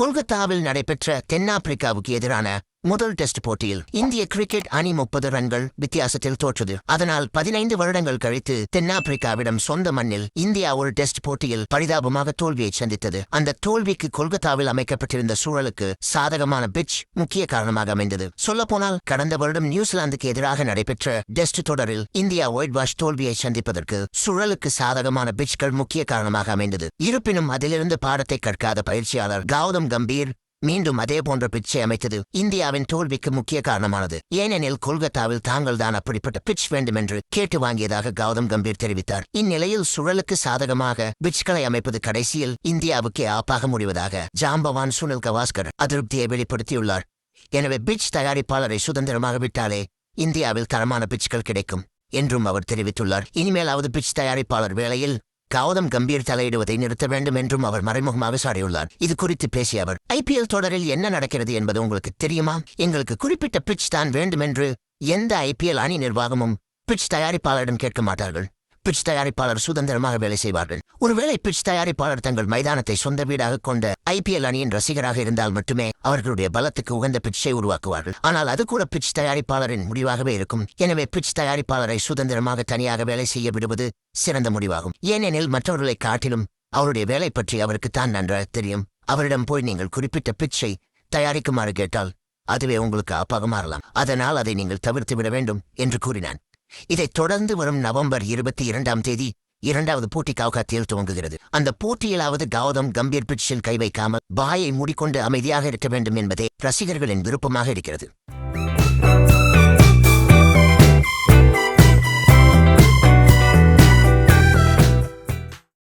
கொல்கத்தாவில் நடைபெற்ற தென்னாப்பிரிக்காவுக்கு எதிரான முதல் டெஸ்ட் போட்டியில் இந்திய கிரிக்கெட் அணி முப்பது ரன்கள் வித்தியாசத்தில் தோற்றது. அதனால் பதினைந்து வருடங்கள் கழித்து தென்னாப்பிரிக்காவிடம் சொந்த மண்ணில் இந்தியா ஒரு டெஸ்ட் போட்டியில் பரிதாபமாக தோல்வியை சந்தித்தது. அந்த தோல்விக்கு கொல்கத்தாவில் அமைக்கப்பட்டிருந்த சூழலுக்கு சாதகமான பிட்ச் முக்கிய காரணமாக அமைந்தது. சொல்லப்போனால் கடந்த வருடம் நியூசிலாந்துக்கு எதிராக நடைபெற்ற டெஸ்ட் தொடரில் இந்தியா ஒயிட் வாஷ் தோல்வியை சந்திப்பதற்கு சூழலுக்கு சாதகமான பிட்ச்கள் முக்கிய காரணமாக அமைந்தது. இருப்பினும் அதிலிருந்து பாடத்தை கற்காத பயிற்சியாளர் கௌதம் கம்பீர் மீண்டும் அதே போன்ற பிட்சை அமைத்தது இந்தியாவின் தோல்விக்கு முக்கிய காரணமானது. ஏனெனில் கொல்கத்தாவில் தாங்கள் தான் அப்படிப்பட்ட பிட்ச் வேண்டும் என்று கேட்டு வாங்கியதாக கௌதம் கம்பீர் தெரிவித்தார். இந்நிலையில் சுழலுக்கு சாதகமாக பிட்ச்களை அமைப்பது கடைசியில் இந்தியாவுக்கே ஆப்பாக முடிவதாக ஜாம்பவான் சுனில் கவாஸ்கர் அதிருப்தியை வெளிப்படுத்தியுள்ளார். எனவே பிட்ச் தயாரிப்பாளரை சுதந்திரமாக விட்டாலே இந்தியாவில் தரமான பிட்ச்கள் கிடைக்கும் என்றும் அவர் தெரிவித்துள்ளார். இனிமேலாவது பிட்ச் தயாரிப்பாளர் வேளையில் கௌதம் கம்பீர் தலையிடுவதை நிறுத்த வேண்டும் என்றும் அவர் மறைமுகமாக சாடியுள்ளார். இது குறித்து பேசிய அவர் ஐபிஎல் தொடரில் என்ன நடக்கிறது என்பது உங்களுக்கு தெரியுமா? எங்களுக்கு குறிப்பிட்ட பிட்ச் தான் வேண்டும் என்று எந்த ஐபிஎல் அணி நிர்வாகமும் பிட்ச் தயாரிப்பாளரிடம் கேட்க மாட்டார்கள். பிட்ச் தயாரிப்பாளர் சுதந்திரமாக வேலை செய்வார்கள். ஒருவேளை பிட்ச் தயாரிப்பாளர் தங்கள் மைதானத்தை சொந்த வீடாக கொண்ட ஐபிஎல் அணியின் ரசிகராக இருந்தால் மட்டுமே அவர்களுடைய பலத்துக்கு உகந்த பிட்சை உருவாக்குவார்கள். ஆனால் அது கூட பிட்ச் தயாரிப்பாளரின் முடிவாகவே இருக்கும். எனவே பிட்ச் தயாரிப்பாளரை சுதந்திரமாக தனியாக வேலை செய்ய விடுவது சிறந்த முடிவாகும். ஏனெனில் மற்றவர்களை காட்டிலும் அவருடைய வேலை பற்றி அவருக்கு தான் நன்றாக தெரியும். அவரிடம் போய் நீங்கள் குறிப்பிட்ட பிட்சை தயாரிக்குமாறு கேட்டால் அதுவே உங்களுக்கு அப்பாக மாறலாம் அதனால் அதை நீங்கள் தவிர்த்து விட வேண்டும் என்று கூறினான். இதைத் தொடர்ந்து வரும் நவம்பர் இருபத்தி இரண்டாம் தேதி இரண்டாவது போட்டி கவுகாத்தியில் துவங்குகிறது. அந்த போட்டியிலாவது கௌதம் கம்பீர் பிட்சில் கை வைக்காமல் பாயை மூடிக்கொண்டு அமைதியாக இருக்க வேண்டும் என்பதே ரசிகர்களின் விருப்பமாக இருக்கிறது.